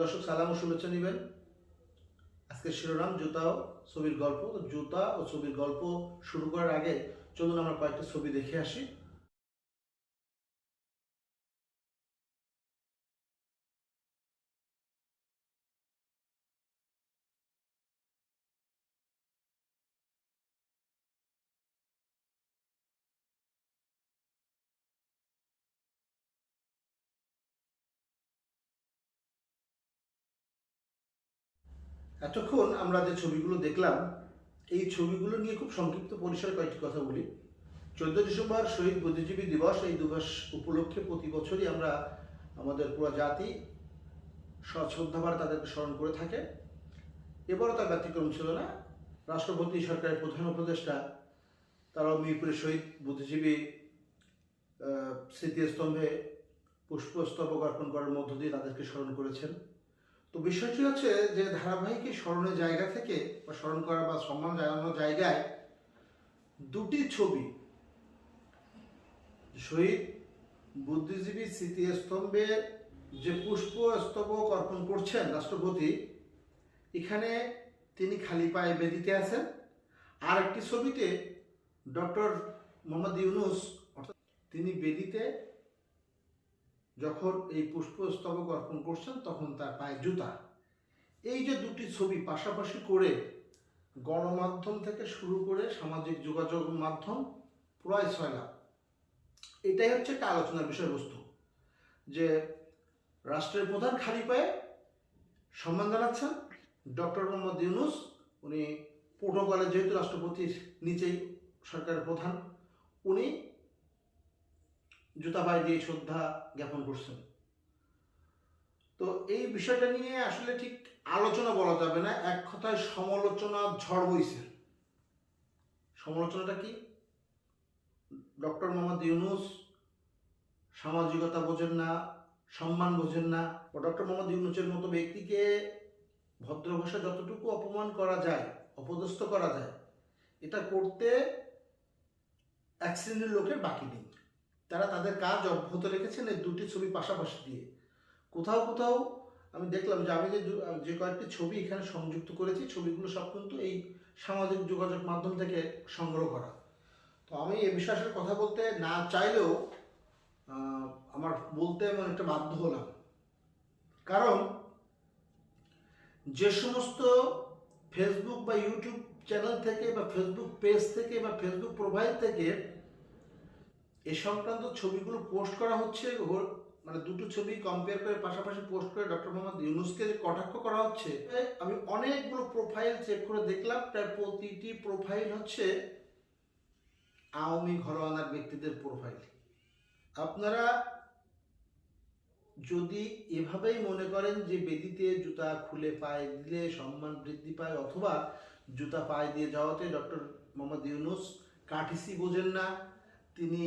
দর্শক, সালাম ও শুভেচ্ছা নেবেন। আজকে শিরোনাম জুতা ও ছবির গল্প। জুতা ও ছবির গল্প শুরু করার আগে চলুন আমরা কয়েকটা ছবি দেখে আসি। এতক্ষণ আমরা যে ছবিগুলো দেখলাম, এই ছবিগুলো নিয়ে খুব সংক্ষিপ্ত পরিসরে কয়েকটি কথা বলি। চোদ্দ ডিসেম্বর শহীদ বুদ্ধিজীবী দিবস, এই দিবস উপলক্ষে প্রতি বছরই আমরা আমাদের পুরো জাতি শ্রদ্ধাবার তাদেরকে স্মরণ করে থাকে। এবারও তার ব্যতিক্রম ছিল না। রাষ্ট্রপতি সরকারের প্রধান উপদেষ্টা, তারাও মিরপুরের শহীদ বুদ্ধিজীবী স্মৃতিস্তম্ভে পুষ্পস্তবক অর্পণ করার মধ্য দিয়ে তাদেরকে স্মরণ করেছেন। তো বিষয়টি হচ্ছে যে ধারাবাহিক স্মরণের জায়গা থেকে বা স্মরণ করা বা সম্মান জানানোর জায়গায় দুটি ছবি, শহীদ বুদ্ধিজীবী স্মৃতিস্তম্ভে যে পুষ্প স্তবক অর্পণ করছেন রাষ্ট্রপতি, এখানে তিনি খালি পায়ে বেদিতে আছেন। আর একটি ছবিতে ডক্টর মোহাম্মদ ইউনুস, অর্থাৎ তিনি বেদিতে যখন এই পুষ্পস্তবক অর্পণ করছেন, তখন তার পায়ে জুতা। এই যে দুটি ছবি পাশাপাশি করে গণমাধ্যম থেকে শুরু করে সামাজিক যোগাযোগ মাধ্যম প্রায় ছয়লাভ এটাই হচ্ছে একটা আলোচনার বিষয়বস্তু। যে রাষ্ট্রের প্রধান খালি পায়ে সম্মান জানাচ্ছেন ডক্টর মোহাম্মদ ইউনুস। উনি প্রোটোকলে যেহেতু রাষ্ট্রপতির নিচেই সরকারের প্রধান, উনি জুতা পায়ে দিয়ে শ্রদ্ধা জ্ঞাপন করছেন। তো এই বিষয়টা নিয়ে আসলে ঠিক আলোচনা বলা যাবে না, এক কথায় সমালোচনা ঝড় বইছে। সমালোচনাটা কি? ডক্টর মোহাম্মদ ইউনুস সামাজিকতা বোঝেন না, সম্মান বোঝেন না ও ডক্টর মোহাম্মদ ইউনুসের মতো ব্যক্তিকে ভদ্র ভাষা যতটুকু অপমান করা যায়, অপদস্থ করা যায়, এটা করতে এক শ্রেণির লোকের বাকি নেই। তারা তাদের কাজ অব্যাহত রেখেছেন এই দুটি ছবি পাশাপাশি দিয়ে। কোথাও কোথাও আমি দেখলাম যে আমি যে যে কয়েকটি ছবি এখানে সংযুক্ত করেছি, ছবিগুলো সব কিন্তু এই সামাজিক যোগাযোগ মাধ্যম থেকে সংগ্রহ করা। তো আমি এ আসলে কথা বলতে না চাইলেও আমার বলতে আমি একটা বাধ্য হলাম। কারণ যে সমস্ত ফেসবুক বা ইউটিউব চ্যানেল থেকে বা ফেসবুক পেজ থেকে বা ফেসবুক প্রোফাইল থেকে এ সংক্রান্ত ছবিগুলো পোস্ট করা হচ্ছে মানে দুটো ছবি কম্পেয়ার করে পাশাপাশি পোস্ট করে ডক্টর মোহাম্মদ ইউনুসকে যে কটাক্ষ করা হচ্ছে, আমি অনেকগুলো প্রোফাইল চেক করে দেখলাম, প্রায় প্রতিটি প্রোফাইল হচ্ছে আওয়ামী ঘরোয়ানার ব্যক্তিদের প্রোফাইল আপনারা যদি এভাবেই মনে করেন যে বেদিতে জুতা খুলে পায়ে দিলে সম্মান বৃদ্ধি পায় অথবা জুতা পায়ে দিয়ে যাওয়াতে ডক্টর মোহাম্মদ ইউনুস কাটিসি বোঝেন না, তিনি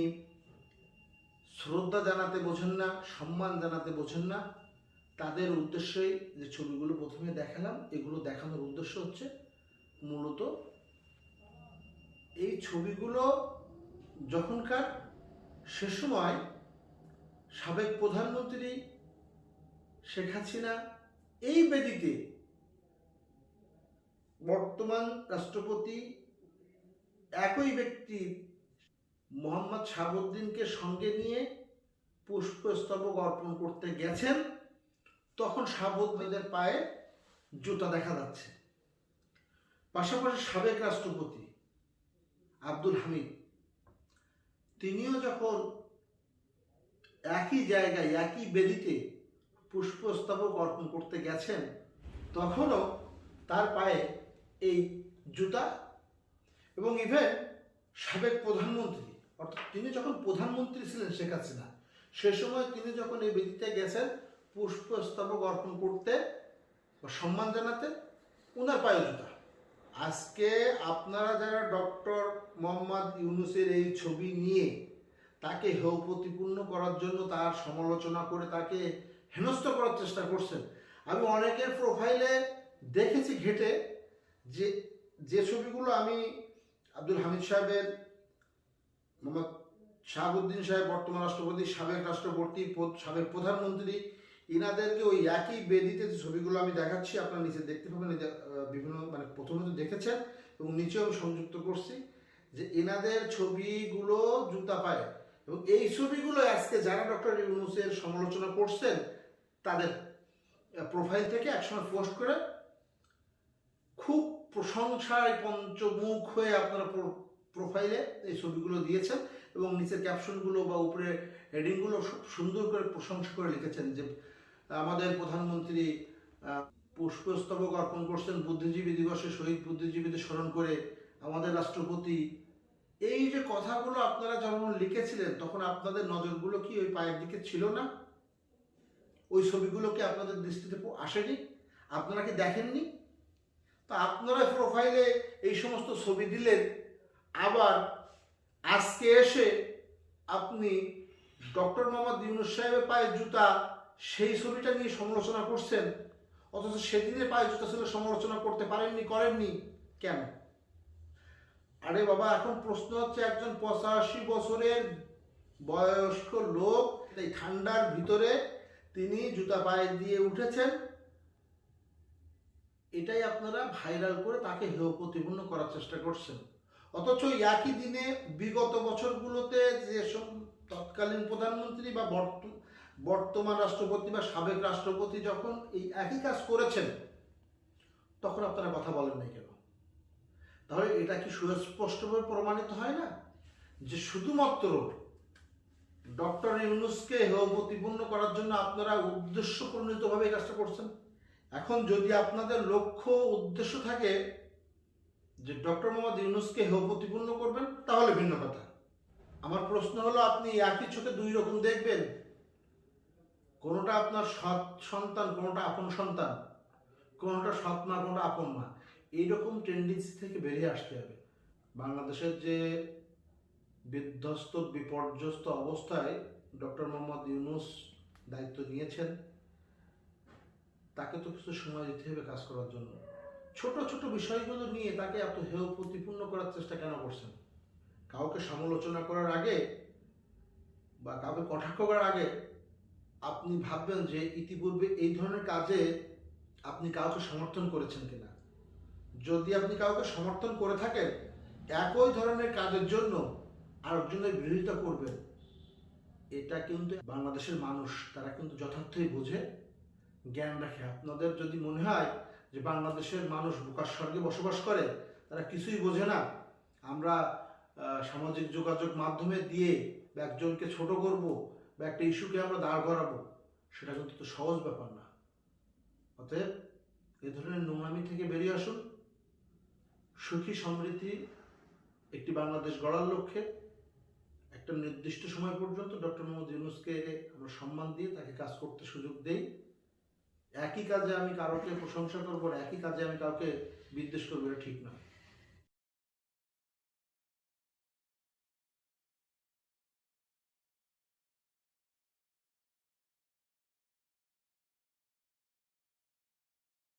শ্রদ্ধা জানাতে বোঝেন না, সম্মান জানাতে বোঝেন না। তাদের উদ্দেশ্যেই যে ছবিগুলো প্রথমে দেখালাম, এগুলো দেখানোর উদ্দেশ্য হচ্ছে মূলত এই ছবিগুলো যখনকার সে সময় সাবেক প্রধানমন্ত্রী শেখ হাসিনা এই বেদিতে বর্তমান রাষ্ট্রপতি একই ব্যক্তি মোহাম্মদ শাহাবুদ্দিনকে সঙ্গে নিয়ে পুষ্পস্তবক অর্পণ করতে গেছেন, তখন শাহাবুদ্দিনের পায়ে জুতা দেখা যাচ্ছে। পাশাপাশি সাবেক রাষ্ট্রপতি আব্দুল হামিদ, তিনিও যখন একই জায়গায়, একই বেদিতে পুষ্পস্তবক অর্পণ করতে গেছেন, তখনও তার পায়ে এই জুতা এবং ইভেন সাবেক প্রধানমন্ত্রী অর্থাৎ তিনি যখন প্রধানমন্ত্রী ছিলেন শেখ হাসিনা, সে সময় তিনি যখন এই বেদিতে গেছেন পুষ্পস্তবক অর্পণ করতে বা সম্মান জানাতে ওনার পায়ে জুতা। আজকে আপনারা যারা ডক্টর মোহাম্মদ ইউনুসের এই ছবি নিয়ে তাকে হেয় প্রতিপূর্ণ করার জন্য তার সমালোচনা করে তাকে হেনস্থ করার চেষ্টা করছেন, আমি অনেকের প্রোফাইলে দেখেছি ঘেটে যে যে ছবিগুলো আমি আব্দুল হামিদ সাহেবের মোহাম্মদ শাহাবুদ্দিন সাহেব, বর্তমান রাষ্ট্রপতি, সাবেক রাষ্ট্রপতি সাবেক প্রধানমন্ত্রী, ইনাদেরকে ওই একই বেদিতে যে ছবিগুলো আমি দেখাচ্ছি, আপনারা নিচে দেখতে পাবেন বিভিন্ন মানে প্রথমে তো দেখেছেন এবং নিচেও আমি সংযুক্ত করছি যে এনাদের ছবিগুলো জুতা পায় এবং এই ছবিগুলো আজকে যারা ডক্টর ইউনুসের সমালোচনা করছেন, তাদের প্রোফাইল থেকে একসময় পোস্ট করে খুব প্রশংসায় পঞ্চমুখ হয়ে আপনারা প্রোফাইলে এই ছবিগুলো দিয়েছেন এবং নিচের ক্যাপশনগুলো বা উপরে হেডিংগুলো সুন্দর করে প্রশংসা করে লিখেছেন যে, আমাদের প্রধানমন্ত্রী পুষ্পস্তবক অর্পণ করছেন বুদ্ধিজীবী দিবসে, শহীদ বুদ্ধিজীবীদের স্মরণ করে আমাদের রাষ্ট্রপতি। এই যে কথাগুলো আপনারা যখন লিখেছিলেন, তখন আপনাদের নজরগুলো কি ওই পায়ের দিকে ছিল না? ওই ছবিগুলো কি আপনাদের দৃষ্টিতে আসেনি? আপনারা কি দেখেননি? তা আপনারা প্রোফাইলে এই সমস্ত ছবি দিলেন আবার আজকে এসে আপনি ডক্টর মোহাম্মদ ইউনুস সাহেবের পায়ের জুতা সেই ছবিটা নিয়ে সমালোচনা করছেন? অথচ সেদিনের পায়ের জুতা ছিল সমালোচনা করতে পারেননি, করেননি? কেন? আরে বাবা, এখন প্রশ্ন হচ্ছে একজন পঁচাশি বছরের বয়স্ক লোক, এই ঠান্ডার ভিতরে তিনি জুতা পায়ে দিয়ে উঠেছেন। এটাই আপনারা ভাইরাল করে তাকে হেয় প্রতিপন্ন করার চেষ্টা করছেন। অথচ একই দিনে বিগত বছরগুলোতে যে সব তৎকালীন প্রধানমন্ত্রী বা বর্ত- বর্তমান রাষ্ট্রপতি বা সাবেক রাষ্ট্রপতি যখন এই একই কাজ করেছেন, তখন আপনারা কথা বলেন নাই কেন? তাহলে এটা কি সুস্পষ্টভাবে প্রমাণিত হয় না যে শুধুমাত্র ডক্টর ইউনুসকে হেয় করার জন্য আপনারা উদ্দেশ্য প্রণীতভাবে এই কাজটা করছেন? এখন যদি আপনাদের লক্ষ্য উদ্দেশ্য থাকে যে ডক্টর মোহাম্মদ ইউনুসকে হেয় প্রতিপন্ন করবেন, তাহলে ভিন্ন কথা। আমার প্রশ্ন হলো, আপনি একই চোখে দুই রকম দেখবেন? কোনোটা আপনার সৎ সন্তান, কোনোটা আপন সন্তান। কোনোটা সৎ মা কোনোটা আপন মা এইরকম টেন্ডেন্সি থেকে বেরিয়ে আসতে হবে। বাংলাদেশের যে বিধ্বস্ত, বিপর্যস্ত অবস্থায় ডক্টর মোহাম্মদ ইউনুস দায়িত্ব নিয়েছেন, তাকে তো কিছু সময় দিতে হবে কাজ করার জন্য। ছোট ছোট বিষয়গুলো নিয়ে তাকে এত হেয় প্রতিপূর্ণ করার চেষ্টা কেন করছেন? কাউকে সমালোচনা করার আগে বা কাউকে কটাক্ষ করার আগে আপনি ভাববেন যে ইতিপূর্বে এই ধরনের কাজে আপনি কাউকে সমর্থন করেছেন কিনা? যদি আপনি কাউকে সমর্থন করে থাকেন, একই ধরনের কাজের জন্য আরেকজনের বিরোধিতা করবেন, এটা কিন্তু বাংলাদেশের মানুষ, তারা কিন্তু যথার্থই বোঝে। জ্ঞান রাখে। আপনাদের যদি মনে হয় যে বাংলাদেশের মানুষ বোকার স্বর্গে বসবাস করে, তারা কিছুই বোঝে না। আমরা সামাজিক যোগাযোগ মাধ্যমে দিয়ে বা একজনকে ছোট করব বা একটা ইস্যুকে আমরা দাঁড় করাবো, সেটা কিন্তু তো সহজ ব্যাপার না। অতএব এ ধরনের নোংরামি থেকে বেরিয়ে আসুন। সুখী সমৃদ্ধি একটি বাংলাদেশ গড়ার লক্ষ্যে। একটা নির্দিষ্ট সময় পর্যন্ত ডক্টর মোহাম্মদ ইউনুসকে আমরা সম্মান দিয়ে তাকে কাজ করতে সুযোগ দেই। একই কাজে আমি কারোকে প্রশংসা করব একই কাজে আমি কাউকে বিদ্বেষ করব, এটা ঠিক নয়।